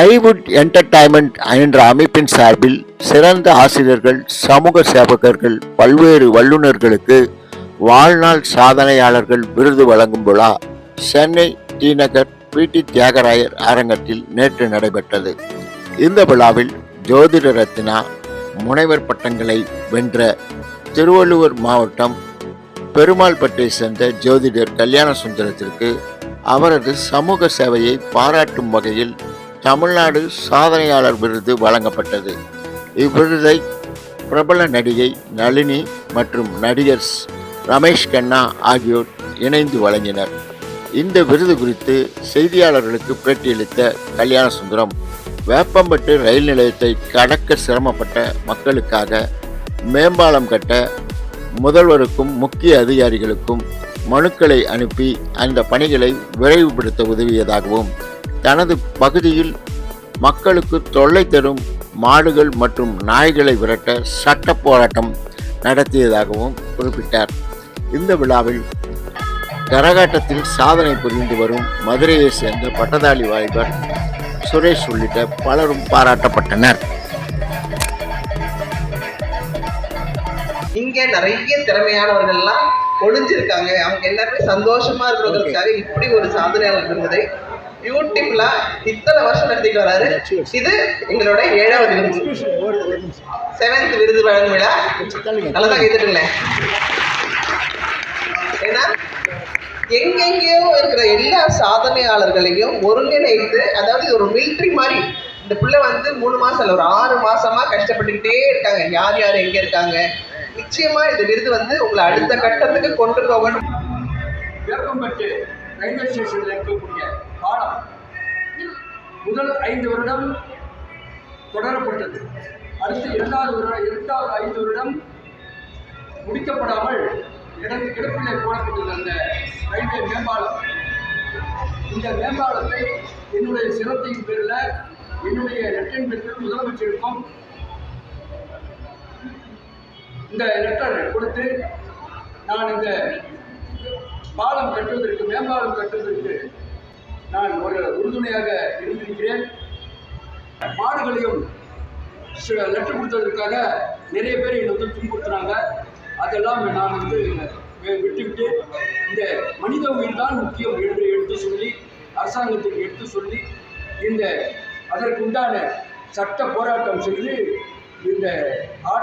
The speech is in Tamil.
ஐவுட் என்டர்டைன்மெண்ட் என்ற அமைப்பின் சார்பில் சிறந்த ஆசிரியர்கள் சமூக சேவகர்கள் பல்வேறு வல்லுநர்களுக்கு வாழ்நாள் சாதனையாளர்கள் விருது வழங்கும் விழா சென்னை டிநகர் பி டி தியாகராயர் அரங்கத்தில் நேற்று நடைபெற்றது. இந்த விழாவில் ஜோதிட ரத்னா முனைவர் பட்டங்களை வென்ற திருவள்ளுவர் மாவட்டம் பெருமாள்பட்டை சேர்ந்த ஜோதிடர் கல்யாண சுந்தரத்திற்கு அவரது சமூக சேவையை பாராட்டும் வகையில் தமிழ்நாடு சாதனையாளர் விருது வழங்கப்பட்டது. இவ்விருதை பிரபல நடிகை நளினி மற்றும் நடிகர் ரமேஷ் கண்ணா ஆகியோர் இணைந்து வழங்கினர். இந்த விருது குறித்து செய்தியாளர்களுக்கு பேட்டியளித்த கல்யாண சுந்தரம் வேப்பம்பட்டு ரயில் நிலையத்தை கடக்க சிரமப்பட்ட மக்களுக்காக மேம்பாலம் கட்ட முதல்வருக்கும் முக்கிய அதிகாரிகளுக்கும் மனுக்களை அனுப்பி அந்த பணிகளை விரைவுபடுத்த உதவியதாகவும் தனது பகுதியில் மக்களுக்கு தொல்லை தரும் மாடுகள் மற்றும் நாய்களை விரட்ட சட்ட போராட்டம் நடத்தியதாகவும் குறிப்பிட்டார். இந்த விழாவில் கரகாட்டத்தில் சாதனை புரிந்து வரும் மதுரையை சேர்ந்த பட்டதாரி வாலிபர் சுரேஷ் உள்ளிட்ட பலரும் பாராட்டப்பட்டனர். இங்க நிறைய திறமையானவர்கள்லாம் ஒளிஞ்சிருக்காங்க. அவங்க எல்லாருமே சந்தோஷமா இருக்கிறதுக்காக இப்படி ஒரு சாதனையாளர் விருதை பியூட்டிஃபுல்லா இத்தனை வருஷம் நடத்திட்டு வராரு. இது எங்களோட ஏழாவது விருது. செவன்த் விருது வழங்கும் விழா நல்லதா கேட்டுங்களேன் ஏன்னா எங்கெங்கேயோ இருக்கிற எல்லா சாதனையாளர்களையும் ஒருங்கிணைத்து அதாவது ஒரு மிலிட்ரி மாதிரி இந்த பிள்ளை வந்து மூணு மாசம் இல்லை ஒரு ஆறு மாசமா கஷ்டப்பட்டுக்கிட்டே இருக்காங்க. யார் யார் எங்க இருக்காங்க? நிச்சயமா இந்த விருது வந்து உங்களை அடுத்த கட்டத்துக்கு கொண்டு போகணும். ரயில்வே ஸ்டேஷனில் இருக்கக்கூடிய பாலம் முதல் ஐந்து வருடம் தொடரப்பட்டது. அடுத்து இரண்டாவது வருடம் இரண்டாவது ஐந்து வருடம் முடிக்கப்படாமல் இடது கிடப்பிலே போடப்பட்டது அந்த ரயில்வே மேம்பாலம். இந்த மேம்பாலத்தை என்னுடைய சிரத்தையின் பேரில் என்னுடைய லெட்டரின் பேரில் முதலமைச்சருக்கும் இந்த லெட்டர் கொடுத்து நான் இந்த பாலம் கட்டுவதற்கு மேம்பாலம் கட்டுவதற்கு நான் ஒரு உறுதுணையாக இருந்திருக்கிறேன். மாடுகளையும் சில லெட்டர் கொடுத்ததற்காக நிறைய பேர் என்னை வந்து துன்புறுத்துனாங்க. அதெல்லாம் நான் வந்து விட்டுவிட்டு இந்த மனித உயிர் தான் முக்கியம் என்று எடுத்து சொல்லி அரசாங்கத்துக்கு எடுத்து சொல்லி இந்த அதற்கு உண்டான சட்ட போராட்டம் செய்து இந்த ஆட